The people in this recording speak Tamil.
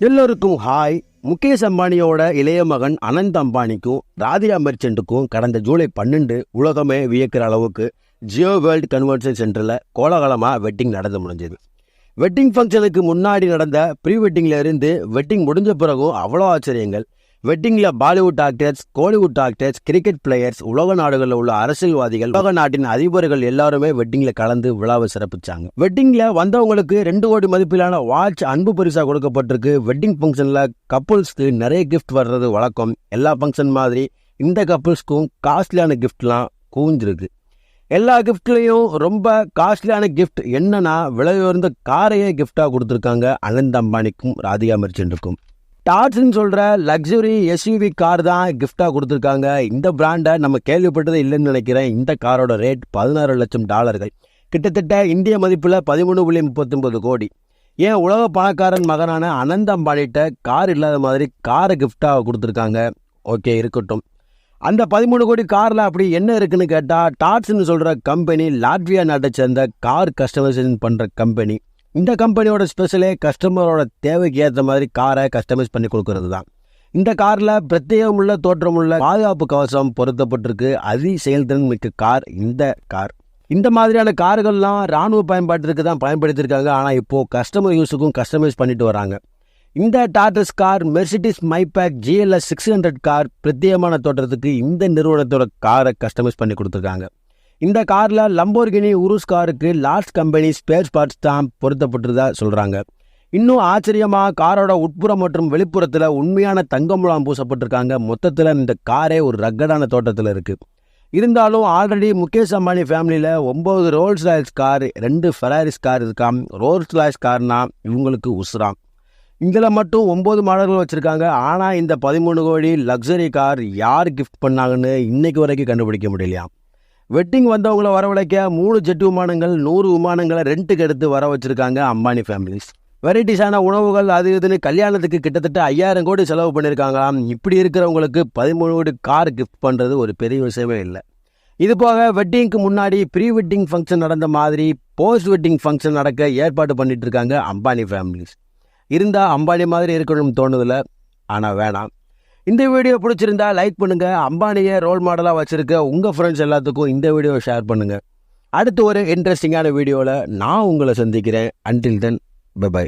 எல்லோருக்கும் ஹாய் முகேஷ் அம்பானியோட இளைய மகன் அனந்த் அம்பானிக்கும் ராதிகா மெர்ச்சன்ட்டுக்கும் கடந்த ஜூலை பன்னெண்டு உலகமே வியக்கிற அளவுக்கு ஜியோ வேர்ல்டு கன்வென்ஷன் சென்டரில் கோலாகலமாக வெட்டிங் நடந்து முடிஞ்சது. வெட்டிங் ஃபங்க்ஷனுக்கு முன்னாடி நடந்த ப்ரீ வெட்டிங்ல இருந்து வெட்டிங் முடிஞ்ச பிறகும் அவ்வளோ ஆச்சரியங்கள். வெட்டிங்ல Bollywood actors Kollywood actors cricket players உலக நாடுகளில் உள்ள அரசியல்வாதிகள் உலக நாட்டின் அதிபர்கள் எல்லாருமே வெட்டிங்ல கலந்து விழாவை சிறப்பிச்சாங்க. வெட்டிங்ல வந்தவங்களுக்கு ரெண்டு கோடி மதிப்பிலான வாட்ச் அன்பு பரிசா கொடுக்கப்பட்டிருக்கு. வெட்டிங் ஃபங்க்ஷன்ல கப்புள்ஸ்க்கு நிறைய கிஃப்ட் வர்றது வழக்கம். எல்லா ஃபங்க்ஷன் மாதிரி இந்த கப்புள்ஸ்க்கும் காஸ்ட்லியான கிஃப்ட்லாம் குவிஞ்சிருக்கு. எல்லா கிஃப்ட்லேயும் ரொம்ப காஸ்ட்லியான கிஃப்ட் என்னன்னா விலை உயர்ந்த காரையே கிஃப்டாக கொடுத்துருக்காங்க அனந்த் அம்பானிக்கும் ராதிகா மெர்ச்சென்ட்டுக்கும் டாட்ஸ்ன்னு சொல்கிற லக்ஸுரி எஸ்யூவி கார் தான் கிஃப்டாக கொடுத்துருக்காங்க. இந்த பிராண்டை நம்ம கேள்விப்பட்டதே இல்லைன்னு நினைக்கிறேன். இந்த காரோட ரேட் பதினாறு லட்சம் டாலர்கள். கிட்டத்தட்ட இந்திய மதிப்பில் பதிமூணு புள்ளி முப்பத்தொம்பது கோடி. ஏன் உலக பணக்காரன் மகனான அனந்த் அம்பானிட்ட கார் இல்லாத மாதிரி காரை கிஃப்டாக கொடுத்துருக்காங்க. ஓகே இருக்கட்டும். அந்த பதிமூணு கோடி காரில் அப்படி என்ன இருக்குன்னு கேட்டால் டாட்ஸ்ன்னு சொல்கிற கம்பெனி லாட்வியா நாட்டை சேர்ந்த கார் கஸ்டமைசேஷன் பண்ணுற கம்பெனி இந்த கம்பெனியோட ஸ்பெஷலே கஸ்டமரோட தேவைக்கு ஏற்ற மாதிரி காரை கஸ்டமைஸ் பண்ணி கொடுக்கறது தான் இந்த காரில் பிரத்யேகமுள்ள தோற்றமுள்ள பாதுகாப்பு கவசம் பொருத்தப்பட்டிருக்கு. அதி செயல்திறன் மிக்க கார் இந்த கார். இந்த மாதிரியான கார்கள்லாம் ராணுவ பயன்பாட்டிற்கு தான் பயன்படுத்தியிருக்காங்க. ஆனால் இப்போது கஸ்டமர் யூஸுக்கும் கஸ்டமைஸ் பண்ணிட்டு வராங்க. இந்த டாட்டஸ் car Mercedes Maybach GLS six hundred car பிரத்யேகமான தோற்றத்துக்கு இந்த நிறுவனத்தோட காரை கஸ்டமைஸ் பண்ணி கொடுத்துருக்காங்க. இந்த காரில் லம்போர்கினி உருஸ் காருக்கு லாஸ்ட் கம்பெனி ஸ்பேர் பார்ட்ஸ் தான் பொருத்தப்பட்டிருந்தா சொல்கிறாங்க இன்னும் ஆச்சரியமாக காரோட உட்புறம் மற்றும் வெளிப்புறத்தில் உண்மையான தங்க முலாம் பூசப்பட்டிருக்காங்க. மொத்தத்தில் இந்த காரே ஒரு ரக்கடான தோட்டத்தில் இருக்குது இருந்தாலும் ஆல்ரெடி முகேஷ் அம்பானி ஃபேமிலியில் ஒம்பது ரோல்ஸ் ராயல்ஸ் கார் ரெண்டு ஃபெராரிஸ் கார் இருக்காம். ரோல்ஸ் ராய்ஸ் கார்னா இவங்களுக்கு உசுராம் இதில் மட்டும் ஒம்பது மாடல்கள் வச்சுருக்காங்க. ஆனால் இந்த பதிமூணு கோடி லக்ஸரி கார் யார் கிஃப்ட் பண்ணாங்கன்னு இன்னைக்கு வரைக்கும் கண்டுபிடிக்க முடியலையாம் வெட்டிங் வந்தவங்கள வரவழைக்க மூணு ஜெட் விமானங்கள் நூறு விமானங்களை ரெண்ட்டுக்கு எடுத்து வர வச்சுருக்காங்க அம்பானி ஃபேமிலிஸ் வெரைட்டிஸான உணவுகள் அது இதுன்னு கல்யாணத்துக்கு கிட்டத்தட்ட ஐயாயிரம் கோடி செலவு பண்ணியிருக்காங்களாம் இப்படி இருக்கிறவங்களுக்கு பதிமூணு கோடி கார் கிஃப்ட் பண்ணுறது ஒரு பெரிய விஷயமே இல்லை. இது போக வெட்டிங்க்கு முன்னாடி ப்ரீ வெட்டிங் ஃபங்க்ஷன் நடந்த மாதிரி போஸ்ட் வெட்டிங் ஃபங்க்ஷன் நடக்க ஏற்பாடு பண்ணிட்டு இருக்காங்க அம்பானி ஃபேமிலிஸ் இருந்தால் அம்பானி மாதிரி இருக்கணும்னு தோணுதில்ல. ஆனால் வேணாம். இந்த வீடியோ பிடிச்சிருந்தா லைக் பண்ணுங்கள் அம்பானியை ரோல் மாடலாக வச்சுருக்க உங்கள் ஃப்ரெண்ட்ஸ் எல்லாத்துக்கும் இந்த வீடியோவை ஷேர் பண்ணுங்கள் அடுத்து ஒரு இன்ட்ரெஸ்டிங்கான வீடியோவில் நான் உங்களை சந்திக்கிறேன். Until then by